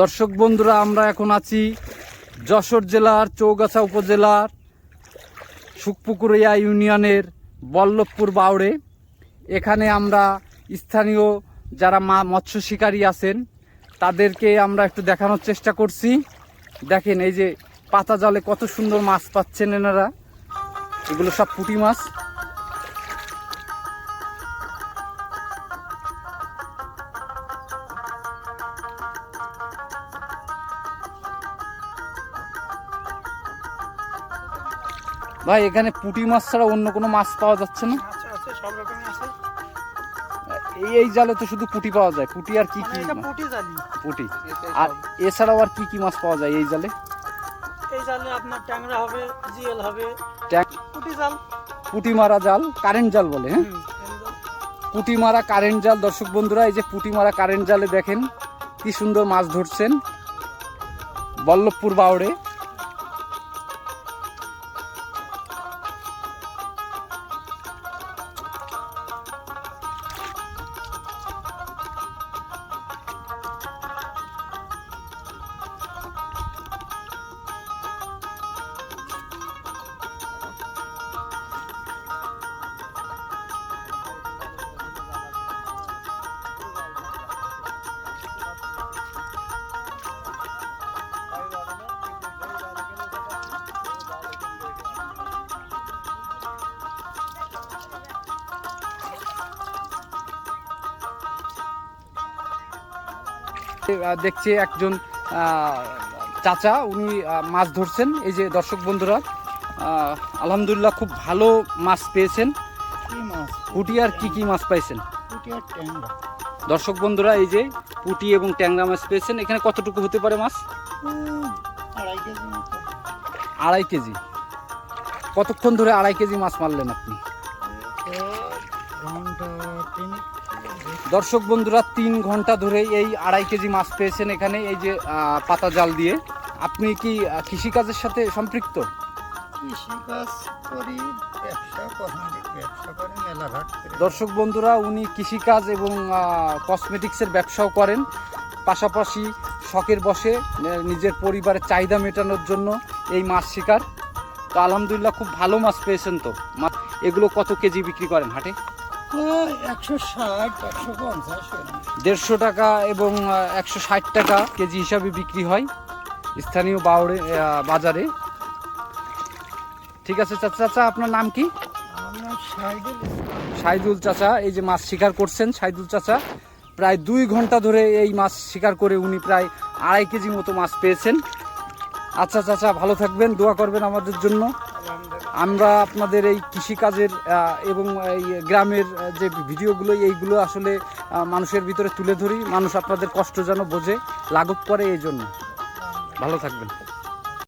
দর্শক বন্ধুরা, আমরা এখন আছি যশোর জেলার চৌগাছা উপজেলার সুকপুকুরিয়া ইউনিয়নের বল্লভপুর বাউড়ে। এখানে আমরা স্থানীয় যারা মা মৎস্য শিকারী আছেন, তাদেরকে আমরা একটু দেখানোর চেষ্টা করছি। দেখেন, এই যে পাতা জলে কত সুন্দর মাছ পাচ্ছেন এনারা। এগুলো সব পুঁটি মাছ। ভাই এখানে পুঁটি মাছ ছাড়া অন্য কোনো মাছ পাওয়া যাচ্ছে না? সব রকমই আছে। এই এই জালে তো শুধু পুঁটি পাওয়া যায়। পুঁটি আর কি কি মাছ? পুঁটি জালি। পুঁটি। আর এছাড়াও আর কি কি মাছ পাওয়া যায় এই জালে? এই জালে আপনার ট্যাংরা হবে জিএল হবে। পুঁটি জাল। পুঁটি মারা জাল কারেন্ট জাল বলে হ্যাঁ? পুঁটি মারা কারেন্ট জাল। দর্শক বন্ধুরা এই যে পুঁটি মারা কারেন্ট জালে দেখেন কি সুন্দর মাছ ধরছেন। বল্লভপুর বাউড়ে। দেখছি একজন চাচা উনি মাছ ধরছেন। এই যে দর্শক বন্ধুরা আলহামদুলিল্লাহ খুব ভালো মাছ পেয়েছেন। পুটি আর কি কি মাছ পাইছেন? দর্শক বন্ধুরা এই যে পুঁটি এবং ট্যাংরা মাছ পেয়েছেন। এখানে কতটুকু হতে পারে মাছ? আড়াই কেজি কতক্ষণ ধরে আড়াই কেজি মাছ মারলেন আপনি? ঘণ্টা দর্শক বন্ধুরা তিন ঘণ্টা ধরে এই আড়াই কেজি মাছ পেয়েছেন এখানে এই যে পাতা জাল দিয়ে। আপনি কি কৃষিকাজের সাথে সম্পৃক্ত? দর্শক বন্ধুরা উনি কৃষিকাজ এবং কসমেটিক্সের ব্যবসাও করেন। পাশাপাশি শখের বসে নিজের পরিবারের চাহিদা মেটানোর জন্য এই মাছ শিকার। তো আলহামদুলিল্লাহ খুব ভালো মাছ পেয়েছেন তো। মা- এগুলো কত কেজি বিক্রি করেন হাটে? একশো ষাট একশো পঞ্চাশ দেড়শো টাকা এবং একশো ষাট টাকা কেজি হিসাবে বিক্রি হয় স্থানীয় বাউরে বাজারে। ঠিক আছে চাচা চাচা আপনার নাম কি? সাইদুল চাচা এই যে মাছ শিকার করছেন সাইদুল চাচা প্রায় দুই ঘণ্টা ধরে এই মাছ শিকার করে উনি প্রায় আড়াই কেজি মতো মাছ পেয়েছেন। আচ্ছা চাচা ভালো থাকবেন দোয়া করবেন আমাদের জন্য। আমরা আপনাদের এই কৃষিকাজের এবং এই গ্রামের যে ভিডিওগুলো, এইগুলো আসলে মানুষের ভিতরে তুলে ধরি। মানুষ আপনাদের কষ্ট যেন বোঝে, লাঘব করে এই জন্য। ভালো থাকবেন।